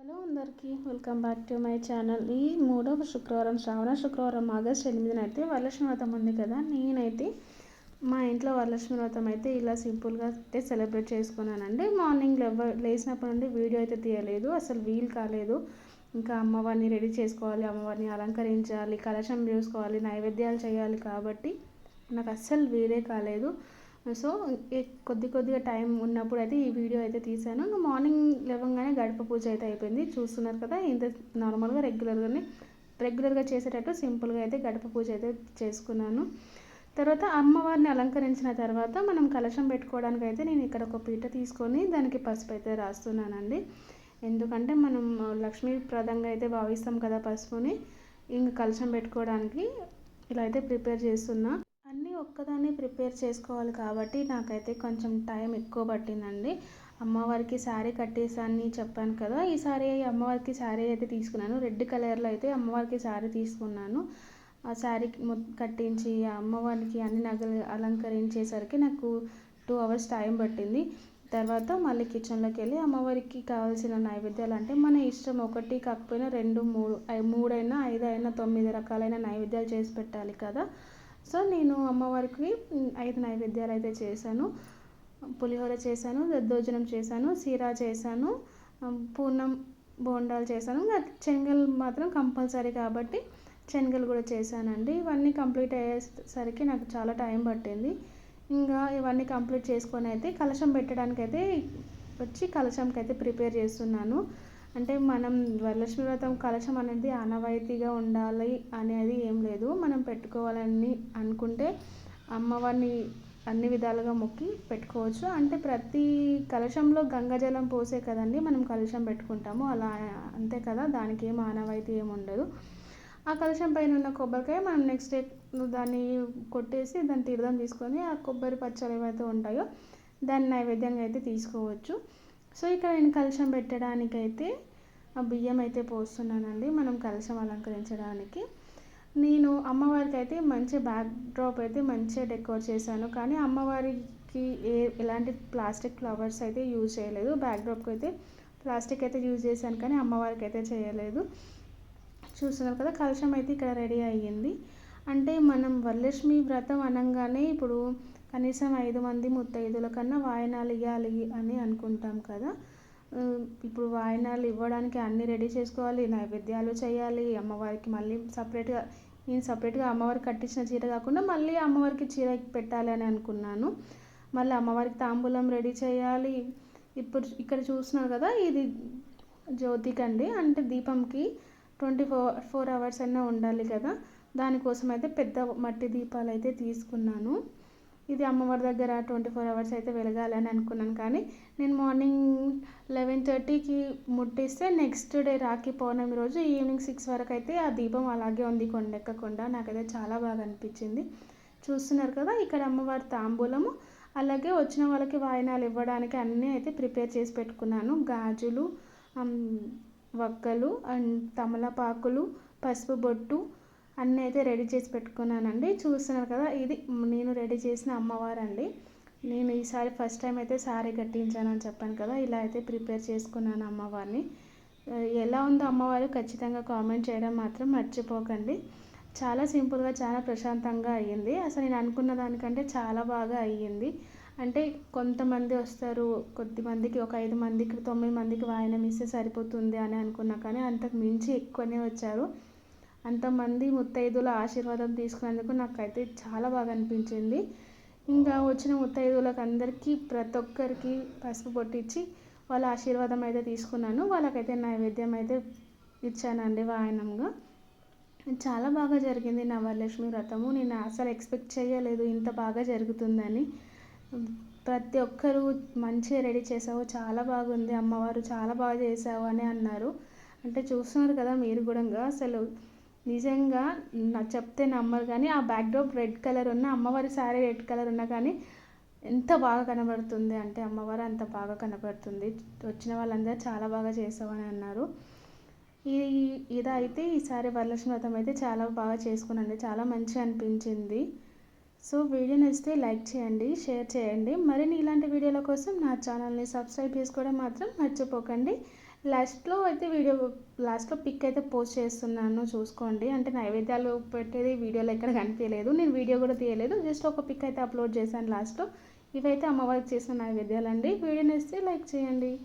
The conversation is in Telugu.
హలో అందరికీ welcome back to my channel. ఈ మూడవ శుక్రవారం శ్రావణ శుక్రవారం ఆగస్ట్ ఎనిమిదిన అయితే వరలక్ష్మి వ్రతం ఉంది కదా. నేనైతే మా ఇంట్లో వరలక్ష్మి వ్రతం అయితే ఇలా సింపుల్గా అయితే సెలబ్రేట్ చేసుకున్నానండి. మార్నింగ్ లేవ లేచినప్పటి నుండి వీడియో అయితే తీయలేదు. అసలు వీలు కాలేదు. ఇంకా అమ్మవారిని రెడీ చేసుకోవాలి అమ్మవారిని అలంకరించాలి కలశం చూసుకోవాలి నైవేద్యాలు చేయాలి కాబట్టి నాకు అస్సలు వీలే కాలేదు. సో కొద్ది కొద్దిగా టైం ఉన్నప్పుడు అయితే ఈ వీడియో అయితే తీసాను. మార్నింగ్ లేవగానే గడప పూజ అయితే అయిపోయింది. చూస్తున్నారు కదా ఇంత నార్మల్గా రెగ్యులర్గానే రెగ్యులర్గా చేసేటట్టు సింపుల్గా అయితే గడప పూజ అయితే చేసుకున్నాను. తర్వాత అమ్మవారిని అలంకరించిన తర్వాత మనం కలశం పెట్టుకోవడానికి అయితే నేను ఇక్కడ ఒక పీట తీసుకొని దానికి పసుపు అయితే రాస్తున్నానండి. ఎందుకంటే మనం లక్ష్మీప్రదంగా అయితే భావిస్తాం కదా పసుపుని. ఇంక కలశం పెట్టుకోవడానికి ఇలా అయితే ప్రిపేర్ చేస్తున్నా. ఒక్కదాన్ని ప్రిపేర్ చేసుకోవాలి కాబట్టి నాకైతే కొంచెం టైం ఎక్కువ పట్టిందండి. అమ్మవారికి శారీ కట్టేసాన్ని చెప్పాను కదా ఈ శారీ అమ్మవారికి శారీ అయితే తీసుకున్నాను. రెడ్ కలర్లో అయితే అమ్మవారికి శారీ తీసుకున్నాను. ఆ శారీ కట్టించి అమ్మవారికి అన్ని నగలు అలంకరించేసరికి నాకు టూ అవర్స్ టైం పట్టింది. తర్వాత మళ్ళీ కిచెన్లోకి వెళ్ళి అమ్మవారికి కావాల్సిన నైవేద్యాలు అంటే మన ఇష్టం ఒకటి కాకపోయినా రెండు మూడు మూడైనా ఐదు అయినా తొమ్మిది రకాలైన నైవేద్యాలు చేసి పెట్టాలి కదా. సో నేను అమ్మవారికి ఐదు నైవేద్యాలు అయితే చేశాను. పులిహోర చేశాను దద్దోజనం చేశాను సీరా చేశాను పూర్ణం బోండాలు చేశాను. శనగలు మాత్రం కంపల్సరీ కాబట్టి శనగలు కూడా చేశానండి. ఇవన్నీ కంప్లీట్ అయ్యేసరికి నాకు చాలా టైం పట్టింది. ఇంకా ఇవన్నీ కంప్లీట్ చేసుకొని అయితే కలశం పెట్టడానికి అయితే వచ్చి కలశంకి అయితే ప్రిపేర్ చేస్తున్నాను. అంటే మనం వరలక్ష్మి వ్రతం కలశం అనేది ఆనవాయితీగా ఉండాలి అనేది ఏం లేదు. మనం పెట్టుకోవాలని అనుకుంటే అమ్మవారిని అన్ని విధాలుగా మొక్కి పెట్టుకోవచ్చు. అంటే ప్రతి కలశంలో గంగాజలం పోసే కదండి మనం కలశం పెట్టుకుంటాము. అలా అంతే కదా దానికి ఏం ఆనవాయితీ ఏమి ఉండదు. ఆ కలశం పైన ఉన్న కొబ్బరికాయ మనం నెక్స్ట్ డే దాన్ని కొట్టేసి దాన్ని తీర్థం తీసుకొని ఆ కొబ్బరి పచ్చలు ఏవైతే ఉంటాయో దాన్ని నైవేద్యంగా అయితే తీసుకోవచ్చు. సో ఇక్కడ నేను కలశం పెట్టడానికైతే ఆ బియ్యం అయితే పోస్తున్నానండి. మనం కలశం అలంకరించడానికి. నేను అమ్మవారికి అయితే మంచి బ్యాక్ డ్రాప్ అయితే మంచిగా డెకోర్ చేశాను. కానీ అమ్మవారికి ఏ ఎలాంటి ప్లాస్టిక్ ఫ్లవర్స్ అయితే యూజ్ చేయలేదు. బ్యాక్ డ్రాప్కి అయితే ప్లాస్టిక్ అయితే యూజ్ చేశాను కానీ అమ్మవారికి అయితే చేయలేదు. చూస్తున్నారు కదా కలశం అయితే ఇక్కడ రెడీ అయ్యింది. అంటే మనం వరలక్ష్మి వ్రతం అనగానే ఇప్పుడు కనీసం ఐదు మంది ముత్తైదుల కన్నా వాయనాలు ఇవ్వాలి అని అనుకుంటాం కదా. ఇప్పుడు వాయినాలు ఇవ్వడానికి అన్నీ రెడీ చేసుకోవాలి నైవేద్యాలు చేయాలి అమ్మవారికి మళ్ళీ సపరేట్గా నేను సపరేట్గా అమ్మవారికి కట్టించిన చీర కాకుండా మళ్ళీ అమ్మవారికి చీర పెట్టాలి అని అనుకున్నాను. మళ్ళీ అమ్మవారికి తాంబూలం రెడీ చేయాలి. ఇప్పుడు ఇక్కడ చూస్తున్నారు కదా ఇది జ్యోతికి అండి. అంటే దీపంకి ట్వంటీ ఫోర్ ఫోర్ అవర్స్ అయినా ఉండాలి కదా. దానికోసం అయితే పెద్ద మట్టి దీపాలు అయితే తీసుకున్నాను. ఇది అమ్మవారి దగ్గర ట్వంటీ ఫోర్ అవర్స్ అయితే వెలగాలని అనుకున్నాను కానీ నేను మార్నింగ్ లెవెన్ థర్టీకి ముట్టిస్తే నెక్స్ట్ డే రాఖీ పౌర్ణమి రోజు ఈవినింగ్ సిక్స్ వరకు అయితే ఆ దీపం అలాగే ఉంది కొండెక్కకుండా నాకైతే చాలా బాగా అనిపించింది. చూస్తున్నారు కదా ఇక్కడ అమ్మవారి తాంబూలము అలాగే వచ్చిన వాళ్ళకి వాయినాలు ఇవ్వడానికి అన్నీ అయితే ప్రిపేర్ చేసి పెట్టుకున్నాను. గాజులు వక్కలు అండ్ తమలపాకులు పసుపు బొట్టు అన్నీ అయితే రెడీ చేసి పెట్టుకున్నానండి. చూస్తున్నారు కదా ఇది నేను రెడీ చేసిన అమ్మవారు అండి నేను ఈసారి ఫస్ట్ టైం అయితే సారీ కట్టించానని చెప్పాను కదా ఇలా అయితే ప్రిపేర్ చేసుకున్నాను అమ్మవారిని. ఎలా ఉందో అమ్మవారు ఖచ్చితంగా కామెంట్ చేయడం మాత్రం మర్చిపోకండి. చాలా సింపుల్గా చాలా ప్రశాంతంగా అయ్యింది. అసలు నేను అనుకున్న దానికంటే చాలా బాగా అయ్యింది. అంటే కొంతమంది వస్తారు కొద్దిమందికి ఒక ఐదు మందికి తొమ్మిది మందికి వాయనం ఇస్తే సరిపోతుంది అని అనుకున్నా కానీ అంతకు మించి ఎక్కువనే వచ్చారు. అంతమంది ముత్తైదుల ఆశీర్వాదం తీసుకున్నందుకు నాకైతే చాలా బాగా అనిపించింది ఇంకా వచ్చిన ముత్తైదులకు అందరికీ ప్రతి ఒక్కరికి పసుపు పొట్టించి వాళ్ళ ఆశీర్వాదం అయితే తీసుకున్నాను. వాళ్ళకైతే నైవేద్యం అయితే ఇచ్చానండి వాయనంగా. చాలా బాగా జరిగింది నా వరలక్ష్మి వ్రతము. నేను అసలు ఎక్స్పెక్ట్ చేయలేదు ఇంత బాగా జరుగుతుందని. ప్రతి ఒక్కరు మంచిగా రెడీ చేసావు చాలా బాగుంది అమ్మవారు చాలా బాగా చేసావు అని అన్నారు. అంటే చూస్తున్నారు కదా మీరు కూడా అసలు నిజంగా నాకు చెప్తే నమ్మరు కానీ ఆ బ్యాక్డ్రాప్ రెడ్ కలర్ ఉన్న అమ్మవారి శారీ రెడ్ కలర్ ఉన్నా కానీ ఎంత బాగా కనబడుతుంది అంటే అమ్మవారు అంత బాగా కనబడుతుంది. వచ్చిన వాళ్ళందరూ చాలా బాగా చేసావని అన్నారు. ఈ ఇదైతే ఈసారి వరలక్ష్మి వ్రతం అయితే చాలా బాగా చేసుకున్నాను చాలా మంచిగా అనిపించింది. సో వీడియో నచ్చితే లైక్ చేయండి షేర్ చేయండి. మరిన్ని ఇలాంటి వీడియోల కోసం నా ఛానల్ని సబ్స్క్రైబ్ చేసుకోవడం మాత్రం మర్చిపోకండి. లాస్ట్లో అయితే వీడియో లాస్ట్లో పిక్ అయితే పోస్ట్ చేస్తున్నాను చూసుకోండి. అంటే నైవేద్యాలు పెట్టేది వీడియోలో ఎక్కడ కనిపించలేదు. నేను వీడియో కూడా తీయలేదు. జస్ట్ ఒక పిక్ అయితే అప్లోడ్ చేశాను లాస్ట్లో. ఇవైతే అమ్మవారికి చేసిన నైవేద్యాలు అండి ఇస్తే లైక్ చేయండి.